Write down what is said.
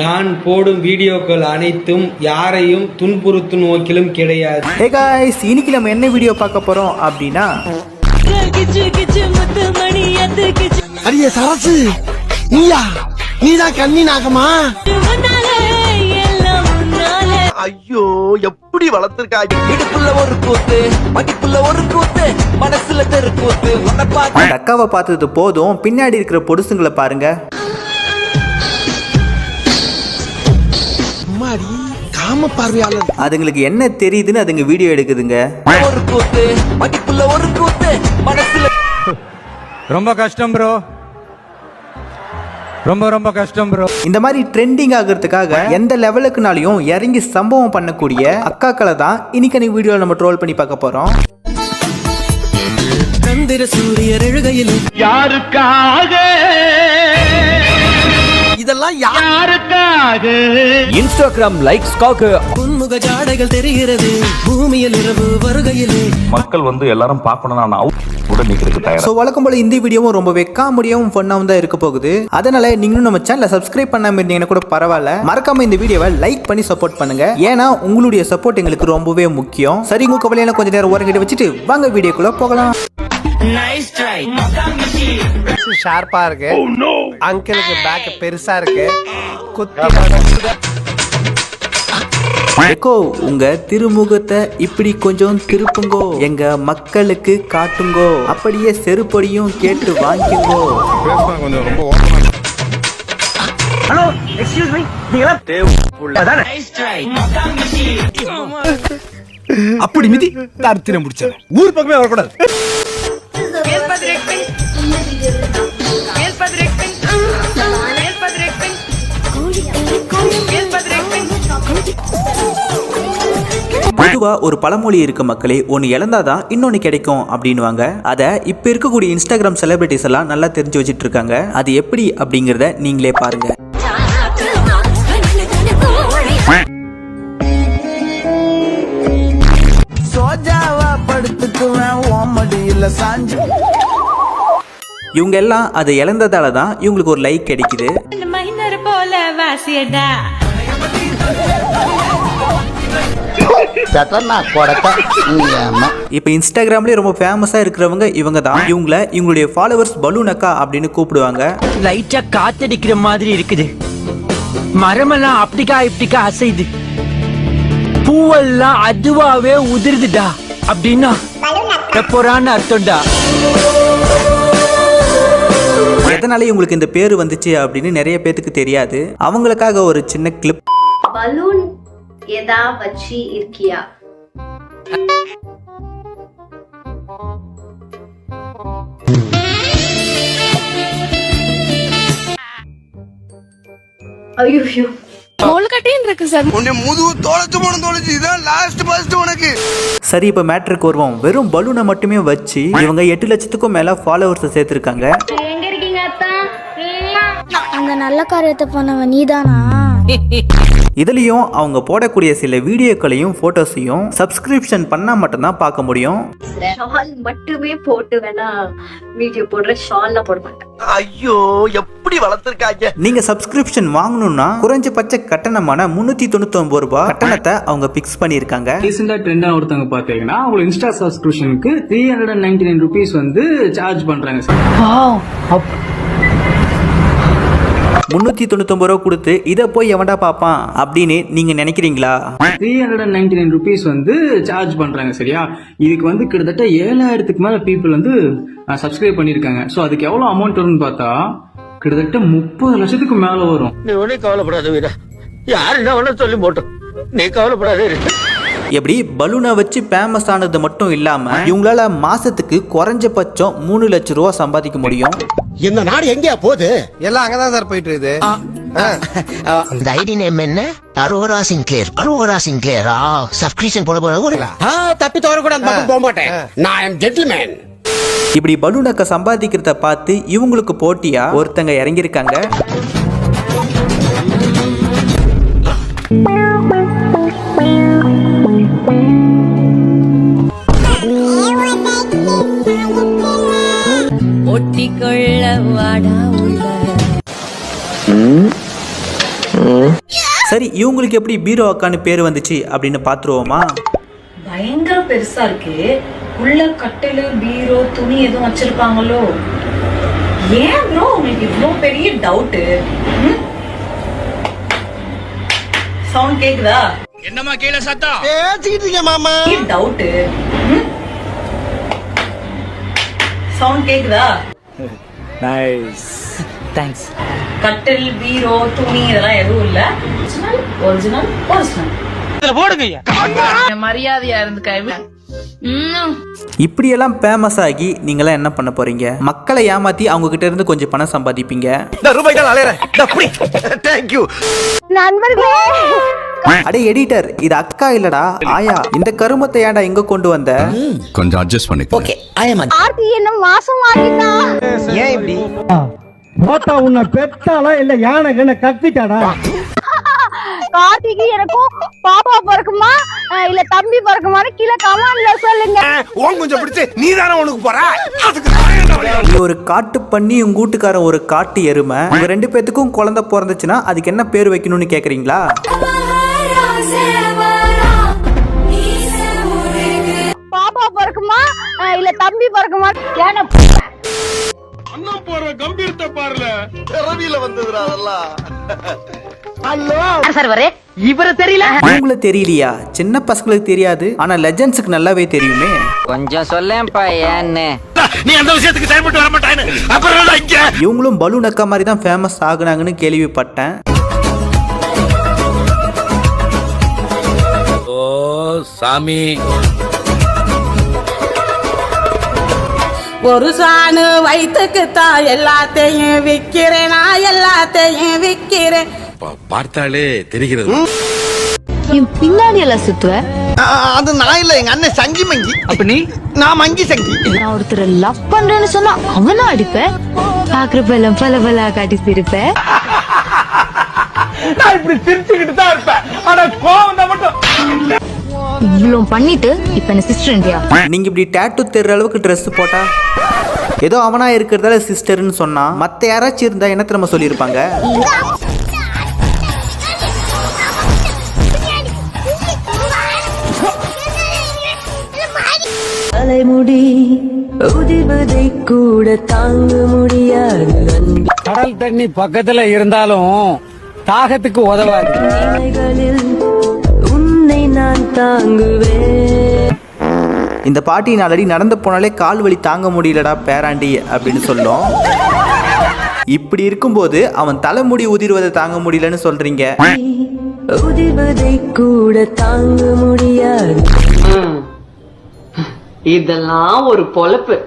நான் போடும் வீடியோக்கள் அனைத்தும் யாரையும் துன்புறுத்தும் நோக்கிலும் கிடையாது. ஹே காய்ஸ் இன்னைக்கு நம்ம என்ன வீடியோ பார்க்க போறோம் அப்படின்னா? சரசு நீயா? நீதான் கண்ணி நாகமா? ஐயோ எப்படி வளர்த்திருக்காங்க இடுப்புள்ள ஒரு கூத்து மடிப்புள்ள ஒரு கூத்து மனசுல தெரு கூத்து. அக்காவை பார்த்தது போதும் பின்னாடி இருக்கிற பொடுசுங்களை பாருங்க. அம்மாடி காம பார்வையாளர். அதுங்களுக்கு என்ன தெரியுதுன்னு அதுங்க வீடியோ எடுக்குதுங்க. ஒரு கூத்து மடிப்புள்ள ஒரு கூத்து மனசுல ரொம்ப கஷ்டம் ப்ரோ ரொம்ப ரொம்ப கஷ்டம் ப்ரோ இந்த மாதிரி ட்ரெண்டிங் ஆகிறதுக்காக எந்த லெவலுக்குனாலையும் இறங்கி சம்பவம் பண்ணக்கூடிய அக்காக்களை தான் இன்னைக்கு நீ வீடியோவில் நம்ம ட்ரோல் பண்ணி பார்க்க போறோம். சந்திர சூரியர் எழுகையில் இதெல்லாம் யாருக்காக? இன்ஸ்டாகிராம் லைக்ஸ்க்காக. உன்முக ஜாடைகள் தெரிகிறது. பூமியில் இரவு வருகையிலே. மக்கள் வந்து எல்லாரும் பார்க்கணும் நான் அவுட் கூட நிக்கிறதுக்கு தயாரா ஸோ வழக்கம் போல இந்த வீடியோவும் ரொம்ப வெக்காமடியாவும் ஃபன்னாகவும் தான் இருக்க போகுது. அதனால நீங்களும் நம்ம சேனலை சப்ஸ்கிரைப் பண்ணாம இருந்தீங்கன்னா கூட பரவாயில்ல. மறக்காம இந்த வீடியோவை லைக் பண்ணி சப்போர்ட் பண்ணுங்க. ஏன்னா உங்களுடைய சப்போர்ட் எங்களுக்கு ரொம்பவே முக்கியம். சரி உங்க கவலையெல்லாம் கொஞ்ச நேரம் ஓரங்கிட்ட வச்சுட்டு வாங்க வீடியோக்குள்ள போகலாம். ஷார்ப்பா இருக்கு. அங்கிளுக்கு பேக் பெருசா இருக்கு. குத்தி எக்கோ உங்க திருமுகத்தை இப்படி கொஞ்சம் திருப்புங்கோ. எங்க மக்களுக்கு காட்டுங்கோ. அப்படியே செருப்படியும் கேட்டு வாங்கிங்கோ அப்படி மிதி தருத்திரம் முடிச்சவன். ஊர் பக்கமே வரக்கூடாது. பொதுவா ஒரு பழமொழி இருக்கு மக்களே ஒன்னு இழந்தாதான் இன்னொன்னு கிடைக்கும் அப்படின்னுவாங்க. அத இப்ப இருக்கக்கூடிய இன்ஸ்டாகிராம் செலிபிரிட்டிஸ் எல்லாம் நல்லா தெரிஞ்சு வச்சிட்டு இருக்காங்க அது எப்படி அப்படிங்கறத நீங்களே பாருங்க. சோஜாவா படுத்துக்குவேன் ஓமடியில் சாஞ்சு. இவங்க எல்லாம் அதை இழந்ததால தான் இவங்களுக்கு ஒரு லைக் கிடைக்குது. போல வாசியடா. இப்போ இன்ஸ்டாகிராம்லயே ரொம்ப ஃபேமஸா இருக்கிறவங்க இவங்க தான் இவங்கள இவங்களுடைய ஃபாலோவர்ஸ் பலூன் அக்கா அப்படின்னு கூப்பிடுவாங்க. லைட்டா காத்தடிக்கிற மாதிரி இருக்குது. மரமெல்லாம் அப்படிக்கா இப்படிக்கா அசைது பூவெல்லாம் அதுவாவே உதிருதுடா. அப்படின்னா எப்போறான்னு அர்த்தம்டா. எதனால இவங்களுக்கு இந்த பேர் வந்துச்சு அப்படின்னு நிறைய பேத்துக்கு தெரியாது. அவங்களுக்காக ஒரு சின்ன கிளிப் பலூன் எதா வச்சு இருக்கியா? ஐயோ. இருக்கு சார். உன்னை முதுகு தொலைச்சு போன தொலைச்சு இதான் லாஸ்ட் பஸ்ட் உனக்கு. சரி இப்போ மேட்ருக்கு வருவோம். வெறும் பலூனை மட்டுமே வச்சு இவங்க எட்டு லட்சத்துக்கும் மேல ஃபாலோவர்ஸை சேர்த்திருக்காங்க. எங்க இருக்கீங்க அத்தா? அந்த நல்ல காரியத்தை பண்ணவன் நீதானா? இதுலயும் அவங்க போடக்கூடிய சில வீடியோக்களையும் போட்டோஸையும் சப்ஸ்கிரிப்ஷன் பண்ணா மட்டும்தான் பார்க்க முடியும். ஷால் மட்டுமே போட்டு வேணா வீடியோ போடுற ஷால்ல போட மாட்டேன். ஐயோ எப்படி வளர்த்திருக்காங்க? நீங்க சப்ஸ்கிரிப்ஷன் வாங்கணும்னா குறைஞ்சபட்ச கட்டணமான முன்னூத்தி தொண்ணூத்தி ஒன்பது ரூபாய் கட்டணத்தை அவங்க பிக்ஸ் பண்ணிருக்காங்க ரீசெண்டா ட்ரெண்டா ஒருத்தவங்க பாத்தீங்கன்னா அவங்க Insta சப்ஸ்கிரிப்ஷனுக்கு three hundred and ninety nine rupees வந்து சார்ஜ் பண்றாங்க சார் முன்னூத்தி தொண்ணூத்தி ரூபா கொடுத்து இதை போய் எவன்டா பார்ப்பான் அப்படின்னு நீங்க நினைக்கிறீங்களா? Three hundred and ninety nine rupees வந்து சார்ஜ் பண்றாங்க சரியா? இதுக்கு வந்து கிட்டத்தட்ட ஏழாயிரத்துக்கு மேல பீப்புள் வந்து சப்ஸ்கிரைப் பண்ணிருக்காங்க ஸோ அதுக்கு எவ்வளவு அமௌண்ட் வரும்னு பார்த்தா கிட்டத்தட்ட முப்பது லட்சத்துக்கு மேல வரும். நீ ஒன்னும் கவலைப்படாத வீரா. யாரு என்ன வேணா சொல்லி போட்டோம். நீ கவலைப்படாதே எப்படி? பலூனை வச்சு ஃபேமஸ் ஆனது மட்டும் இல்லாம இவங்களால மாசத்துக்கு குறைஞ்சபட்சம் மூணு லட்சம் ரூபா சம்பாதிக்க முடியும். இந்த நாடு எங்கேயா போகுது? எல்லாம் அங்கதான் சார் போயிட்டு இருக்குது அந்த ஐடி நேம் என்ன? அரோரா சிங்க்லேர் அரோரா சிங்க்லேரா சப்ஸ்கிரிப்ஷன் போட போற தப்பி தவற கூட அந்த பக்கம் போக மாட்டேன் நான் எம் ஜென்டில்மேன் இப்படி பலூனக்க சம்பாதிக்கிறத பார்த்து இவங்களுக்கு போட்டியா? ஒருத்தங்க இறங்கியிருக்காங்க. சரி இவங்களுக்கு எப்படி பீரோ அக்கான்னு பேர் வந்துச்சு அப்படின்னு பாத்துருவோமா? பயங்கர பெருசா இருக்கு. உள்ள கட்டிலு பீரோ துணி எதுவும் வச்சிருப்பாங்களோ? ஏன் ப்ரோ உங்களுக்கு இவ்ளோ பெரிய டவுட் சவுண்ட் கேக்குதா? என்னமா கீழே சத்தம்? பேசிக்கிட்டு இருக்கேன் மாமா. டவுட் சவுண்ட் கேக்குதா? தேங்க்ஸ் கட்டில் பீரோ துணி இதெல்லாம் எதுவும் இல்ல. ஒரிஜினல் ஒரிஜினல் ஒரிஜினல் மரியாதையா இருந்து இப்படியெல்லாம் ஃபேமஸ் ஆகி நீங்களாம் என்ன பண்ண போறீங்க? மக்களை ஏமாத்தி அவங்க கிட்ட இருந்து கொஞ்சம் பணம் சம்பாதிப்பீங்க? அடே எடிட்டர் இது அக்கா இல்லடா ஆயா. இந்த கருமத்தை ஏன்டா எங்க கொண்டு வந்த? கொஞ்சம் அட்ஜஸ்ட் பண்ணிக்கோ ஓகே ஐ எம் ஆர்த்தி என்ன மாசம் ஆகிட்டா ஏன் இப்படி? பார்த்தா உன்னை பெத்தாளா இல்ல யானை கண்ண கத்திட்டாடா? கார்த்திக்கு எனக்கும் பாப்பா பிறக்குமா? இல்ல தம்பி பிறக்குமான்னு கீழே கமெண்ட்ல சொல்லுங்க. உன் கொஞ்சம் பிடிச்சு நீ தானே உனக்கு போற? ஒரு காட்டு பண்ணி உங்க வீட்டுக்காரன் ஒரு காட்டு எருமை. உங்க ரெண்டு பேத்துக்கும் குழந்தை பிறந்துச்சுன்னா அதுக்கு என்ன பேர் வைக்கணும்னு கேக்குறீங்களா? பாப்பா பிறக்குமா? இல்ல தம்பி பிறக்குமா ஏன்னா பிறவியில வந்ததுடா அதெல்லாம். இவங்கள தெரியலையா? சின்ன பசங்களுக்கு தெரியாது ஆனா லெஜண்ட்ஸுக்கு நல்லாவே தெரியுமே. கொஞ்சம் சொல்லேன்ப்பா ஏன்னு. நீ அந்த விஷயத்துக்கு செயல்பட்டு வர மாட்டான்னு அப்புறம் என்னடா இங்க? இவங்களும் பலூன் அக்கா மாதிரி தான் ஃபேமஸ் ஆகுனாங்கன்னு கேள்விப்பட்டேன். ஓ சாமி. ஒரு சாணு வயிற்றுக்கு தான் எல்லாத்தையும் விக்கிறேன். நான் எல்லாத்தையும் விக்கிறேன். பார்த்தாலே தெரிகிறது. என் பின்னாடி எல்லாம் சுத்துவ அது நான் இல்ல எங்க அண்ணன் சங்கி மங்கி. அப்ப நீ? நான் மங்கி சங்கி. நான் ஒருத்தரை லவ் பண்றேன்னு சொன்னா அவனா அடிப்பேன் பாக்குறப்ப எல்லாம் பல பல காட்டி சிரிப்பேன் நான் இப்படி சிரிச்சுக்கிட்டு தான் இருப்பேன். ஆனா கோவம் தான் மட்டும் இவ்வளவு பண்ணிட்டு இப்ப என்ன சிஸ்டர் இந்தியா நீங்க இப்படி டேட்டு தெரியற அளவுக்கு Dress போட்டா? ஏதோ அவனா இருக்கிறதால சிஸ்டர்னு சொன்னா மத்த யாராச்சும் இருந்தா என்ன நம்ம சொல்லியிருப்பாங்க? தலைமுடி உதிர்வதை கூட தாங்க முடியாது. கடல் தண்ணி பக்கத்துல இருந்தாலும் தாகத்துக்கு உதவாது. நான் தாங்குவேன். இந்த பாட்டி நாளடி நடந்து போனாலே கால் வலி தாங்க முடியலடா பேராண்டி அப்படின்னு சொல்லும். இப்படி இருக்கும்போது அவன் தலைமுடி உதிர்வதை தாங்க முடியலன்னு சொல்றீங்க. உதிர்வதை கூட தாங்க முடியாது. இதெல்லாம் ஒரு பொழப்பு.